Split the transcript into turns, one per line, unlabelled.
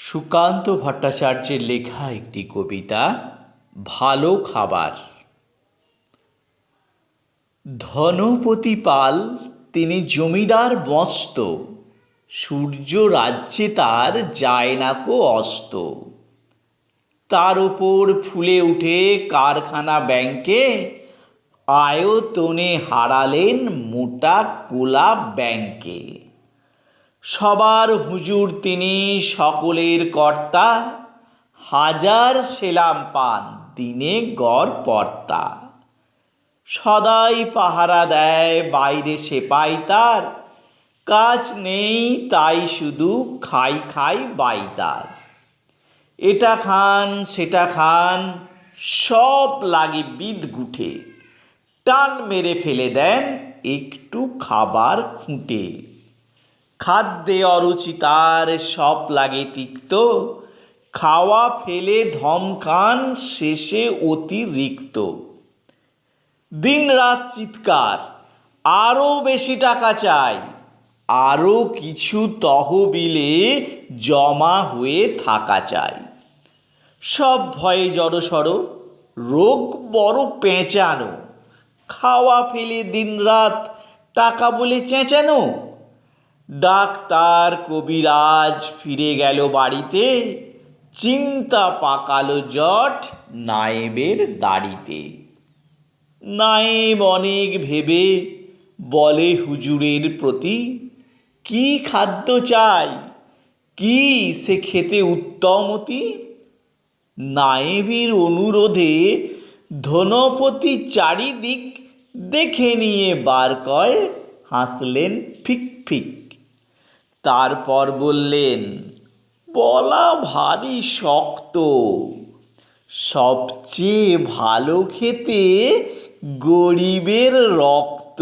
সুকান্ত ভট্টাচার্যের লেখা একটি কবিতা, ভালো খাবার ধনপতি পাল, তিনি জমিদার মস্ত, সূর্য রাজ্যে তার যায় না কো অস্ত। তার ওপর ফুলে উঠে কারখানা ব্যাংকে, আয়তনে হারালেন মোটা কোলা ব্যাংকে। সবার হুজুর তিনি সকলের কর্তা, হাজার সেলাম পান, দিনে গড় পর্তা। সদাই পাহারা দেয়, বাইরে সেপাই তার, কাজ নেই তাই শুধু খাই খাই বাই তার। এটা খান, সেটা খান, সব লাগে বিদ গুঠে, টান মেরে ফেলে দেন একটু খাবার খুঁটে। খাদ্যে অরুচি তার সব লাগে তিক্ত। খাওয়া ফেলে ধমকান শেষে অতিরিক্ত। দিন রাত চিৎকার আরও বেশি টাকা চাই আরও কিছু তহবিলে জমা হয়ে থাকা চাই। সব ভয়ে জড়সড়, রোগ বড় পেঁচানো। খাওয়া ফেলে দিনরাত, টাকা বলে চেঁচানো। ডাক্তার কবিরাজ ফিরে গেল বাড়িতে, চিন্তা পাকালো জট নায়েবের দাড়িতে। নায়েব অনেক ভেবে বলে হুজুরের প্রতি, কি খাদ্য চাই? কি সে খেতে উত্তমতি নায়েবের অনুরোধে ধনপতি চারিদিক দেখে নিয়ে বার কয় হাসলেন ফিক ফিক। তারপর বললেন বলা ভারী শক্ত। সবচেয়ে ভালো খেতে গরিবের রক্ত।